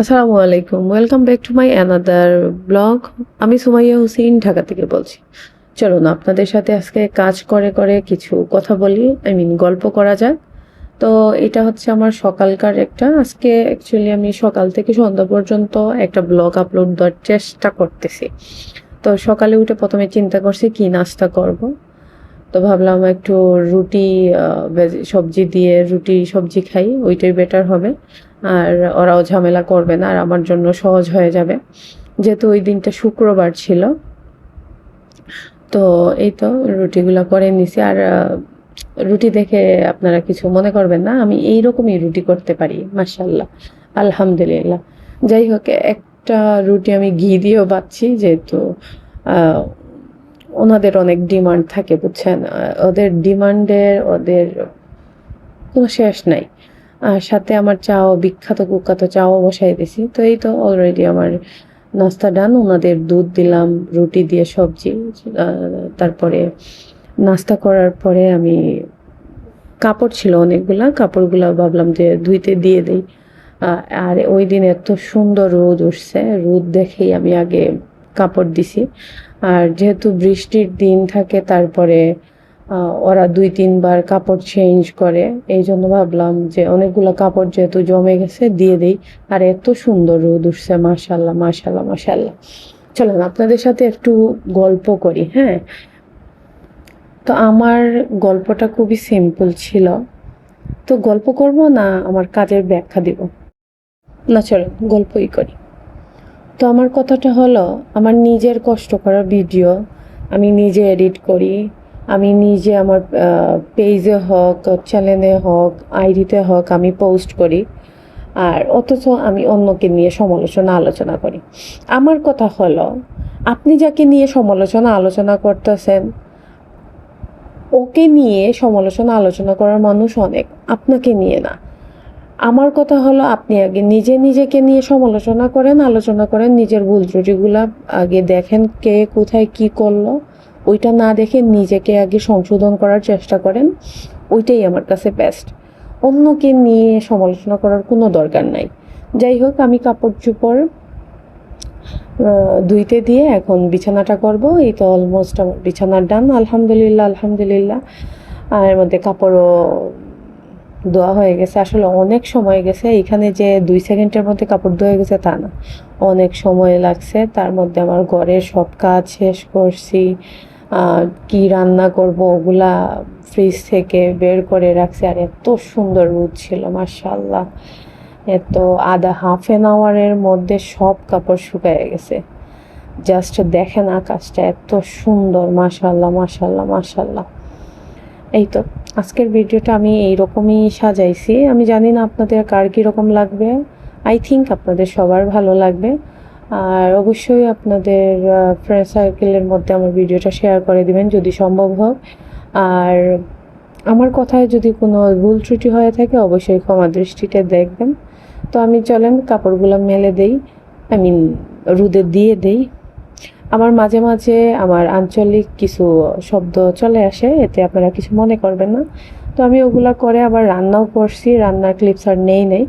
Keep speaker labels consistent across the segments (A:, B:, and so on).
A: আসসালামু আলাইকুম। Welcome back to my another blog আমি সুমাইয়া হুসেইন ঢাকা থেকে বলছি। চলুন আপনাদের সাথে আজকে কাজ করে করে কিছু কথা বলি। আই মিন গল্প করা যাক। তো এটা হচ্ছে আমার সকালকার একটা। আজকে অ্যাকচুয়ালি আমি সকাল থেকে সন্ধ্যা পর্যন্ত একটা ব্লগ আপলোড দেওয়ার চেষ্টা করতেছি। তো সকালে উঠে প্রথমে চিন্তা করছি, কি নাস্তা করব? তো ভাবলাম একটু রুটি সবজি দিয়ে রুটি, সবজি খাই। ওইটাই বেটার হবে। আর ওরাও ঝামেলা করবে না, আর আমার জন্য সহজ হয়ে যাবে। যেহেতু ওই দিনটা শুক্রবার ছিল। তো এই তো রুটিগুলো করে নিছি। আর রুটি দেখে আপনারা কিছু মনে করবেন না, আমি এই রকমই রুটি করতে পারি মার্শাল্লাহ আলহামদুলিল্লাহ। যাই হোক, একটা রুটি আমি ঘি দিয়েও বাচ্ছি, যেহেতু ওনাদের অনেক ডিমান্ড থাকে, বুঝছেন? ওদের ডিমান্ডের, ওদের কোনো শেষ নাই। আর সাথে আমার চাও, বিখ্যাত কুখ্যাত চাও বসাই দিছি। তো এই তো অলরেডি আমার নাস্তা ডান ওনাদের দুধ দিলাম, রুটি দিয়ে সবজি। তারপরে নাস্তা করার পরে আমি কাপড় ছিল অনেকগুলা, কাপড়গুলো ভাবলাম যে ধুইতে দিয়ে দিই। আর ওই দিন এত সুন্দর রোদ উঠছে, রোদ দেখেই আমি আগে কাপড় দিছি। আর যেহেতু বৃষ্টির দিন থাকে, তারপরে ওরা দুই, তিনবার কাপড় চেঞ্জ করে। এই জন্য ভাবলাম যে অনেকগুলো কাপড় যেহেতু জমে গেছে, দিয়ে দিই। আর এত সুন্দর রোদ উঠছে মাশাল্লাহ মাশাল্লাহ মাশাল্লাহ চলেন, আপনাদের সাথে একটু গল্প করি হ্যাঁ? তো আমার গল্পটা খুবই সিম্পল ছিল। তো গল্প করব না আমার কাজের ব্যাখ্যা দিব? না চলেন গল্পই করি। তো আমার কথাটা হলো, আমার নিজের কষ্ট করা ভিডিও আমি নিজে এডিট করি। আমি নিজে আমার পেজে হোক চ্যানেলে হোক আইডিতে হোক আমি পোস্ট করি। আর অথচ আমি অন্যকে নিয়ে সমালোচনা আলোচনা করি। আমার কথা হলো, আপনি যাকে নিয়ে সমালোচনা আলোচনা করতেছেন, ওকে নিয়ে সমালোচনা আলোচনা করার মানুষ অনেক, আপনাকে নিয়ে না। আমার কথা হলো, আপনি আগে নিজে নিজেকে নিয়ে সমালোচনা করেন, আলোচনা করেন, নিজের ভুল ত্রুটিগুলা আগে দেখেন কে কোথায় কি করল। ওইটা না দেখে নিজেকে আগে সংশোধন করার চেষ্টা করেন, ওইটাই আমার কাছে বেস্ট অন্যকে নিয়ে সমালোচনা করার কোনো দরকার নাই। যাই হোক, আমি কাপড় চোপড় ধুইতে দিয়ে এখন বিছানাটা করব। এই তো অলমোস্ট আমার বিছানার ডান আলহামদুলিল্লাহ আলহামদুলিল্লাহ। আর এর মধ্যে কাপড়ও ধোয়া হয়ে গেছে। আসলে অনেক সময় গেছে এখানে যে দুই সেকেন্ডের মধ্যে কাপড় ধোয়া গেছে তা না। অনেক সময় লাগছে, তার মধ্যে আমার ঘরের সব কাজ শেষ করছি। কি রান্না করব ওগুলা ফ্রিজ থেকে বের করে রাখছি। আর এত সুন্দর রোদ ছিল মার্শাল্লাহ এত আধা হাফ এন আওয়ারের মধ্যে সব কাপড় শুকায় গেছে। জাস্ট দেখেন আকাশটা এত সুন্দর মাশাল্লাহ মাশাল্লাহ মাশাল্লাহ এই তো, আজকের ভিডিওটা আমি এইরকমই সাজাইছি। আমি জানি না আপনাদের কার কীরকম লাগবে। আই থিঙ্ক আপনাদের সবার ভালো লাগবে। আর অবশ্যই আপনাদের ফ্রেন্ড সার্কেলের মধ্যে আমার ভিডিওটা শেয়ার করে দিবেন যদি সম্ভব হোক আর আমার কথায় যদি কোনো ভুল ত্রুটি হয়ে থাকে, অবশ্যই ক্ষমা দৃষ্টিতে দেখবেন। তো আমি চলেন, কাপড়গুলো মেলে দেই আই মিন রোদে দিয়ে দেই। আমার মাঝে মাঝে আমার আঞ্চলিক কিছু শব্দ চলে আসে, এতে আপনারা কিছু মনে করবেন না। তো আমি ওগুলা করে আবার রান্নাও করছি, রান্নার ক্লিপস আর নেই নেই।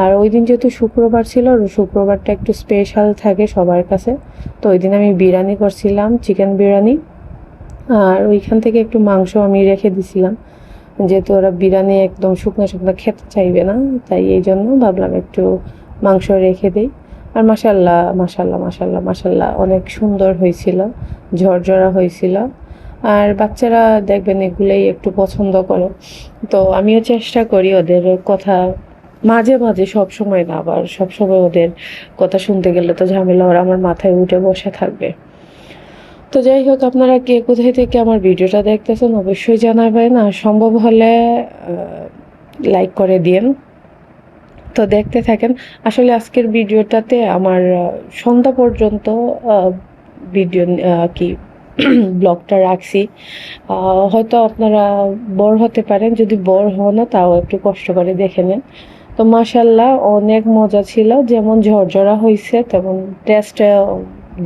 A: আর ওই দিন যেহেতু শুক্রবার ছিল শুক্রবারটা একটু স্পেশাল থাকে সবার কাছে। তো ওই দিন আমি বিরিয়ানি করছিলাম চিকেন বিরিয়ানি। আর ওইখান থেকে একটু মাংস আমি রেখে দিছিলাম। যেহেতু ওরা বিরিয়ানি একদম শুকনো শুকনো খেতে চাইবে না, তাই এই জন্য ভাবলাম একটু মাংস রেখে দিই। আর মাসাল্লাহ মাসাল্লাহ মাসাল্লাহ মাসাল্লাহ অনেক সুন্দর হয়েছিল, ঝরঝরা হয়েছিল। আর বাচ্চারা দেখবেন এগুলোই একটু পছন্দ করে। তো আমিও চেষ্টা করি ওদের কথা মাঝে মাঝে সব সময় না আবার সব সময় ওদের কথা শুনতে গেলে তো ঝামেলা ওরা আমার মাথায় উঠে বসে থাকবে। তো যাই হোক, আপনারা কে কোথায় থেকে আমার ভিডিওটা দেখতেছেন অবশ্যই জানাবেন আর সম্ভব হলে লাইক করে দিন তো দেখতে থাকেন। আসলে আজকের ভিডিওটাতে আমার সন্ধ্যা পর্যন্ত ভিডিও কি, ব্লগটা রাখছি। হয়তো আপনারা বর হতে পারেন, যদি বর হন তাও একটু কষ্ট করে দেখে নেন। তো মাসাল্লাহ অনেক মজা ছিল। যেমন ঝরঝরা হয়েছে তেমন টেস্ট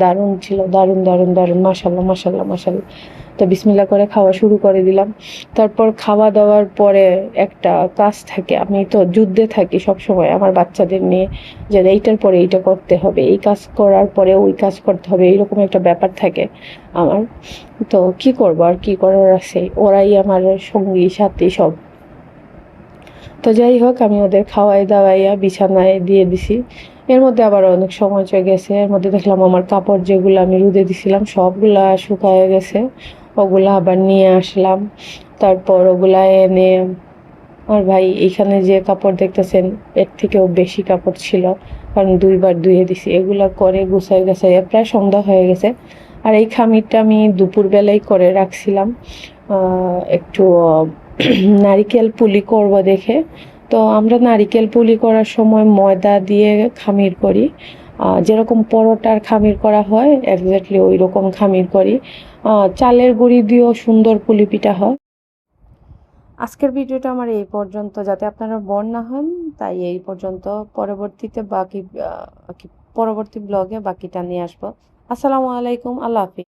A: দারুণ ছিল। দারুণ দারুণ দারুণ। মাসাল্লাহ মাসাল্লাহ মাসাল্লাহ তো বিসমিল্লা করে খাওয়া শুরু করে দিলাম। তারপর খাওয়া দাওয়ার পরে একটা কাজ থাকে। আমি তো যুদ্ধে থাকি সব সময় আমার বাচ্চাদের নিয়ে যে এইটার পরে এইটা করতে হবে, এই কাজ করার পরে ওই কাজ করতে হবে, এইরকম একটা ব্যাপার থাকে আমার। তো কি করব আর কি করার আছে? ওরাই আমার সঙ্গী, সাথী সব। তো যাই হোক, আমি ওদের খাওয়াই, দাওয়াইয়া বিছানায় দিয়ে দিছি। এর মধ্যে আবার অনেক সময় চলে গেছে। এর মধ্যে দেখলাম আমার কাপড় যেগুলো আমি রুদে দিছিলাম, সবগুলা শুকায় গেছে। ওগুলা আবার নিয়ে আসলাম। তারপর ওগুলা এনে, আর ভাই এখানে যে কাপড় দেখতেছেন, এর থেকেও বেশি কাপড় ছিল। কারণ দুইবার ধুয়ে দিছি। এগুলা করে গুছাই গেছে প্রায় সন্ধ্যা হয়ে গেছে। আর এই খামিরটা আমি দুপুরবেলায় করে রাখছিলাম। একটু নারিকেল পুলি করব দেখে। তো আমরা নারিকেল পুলি করার সময় ময়দা দিয়ে খামির করি। যেরকম পরোটার খামির করা হয় এক্স্যাক্টলি ওই রকম খামির করি। চালের গুঁড়ি দিয়েও সুন্দর পুলি পিঠা হয়। আজকের ভিডিওটা আমার এই পর্যন্ত। যাতে আপনারা বর না হন, তাই এই পর্যন্ত। পরবর্তীতে বাকি পরবর্তী ব্লগে বাকিটা নিয়ে আসব। আসসালামু আলাইকুম, আল্লাহ হাফিজ।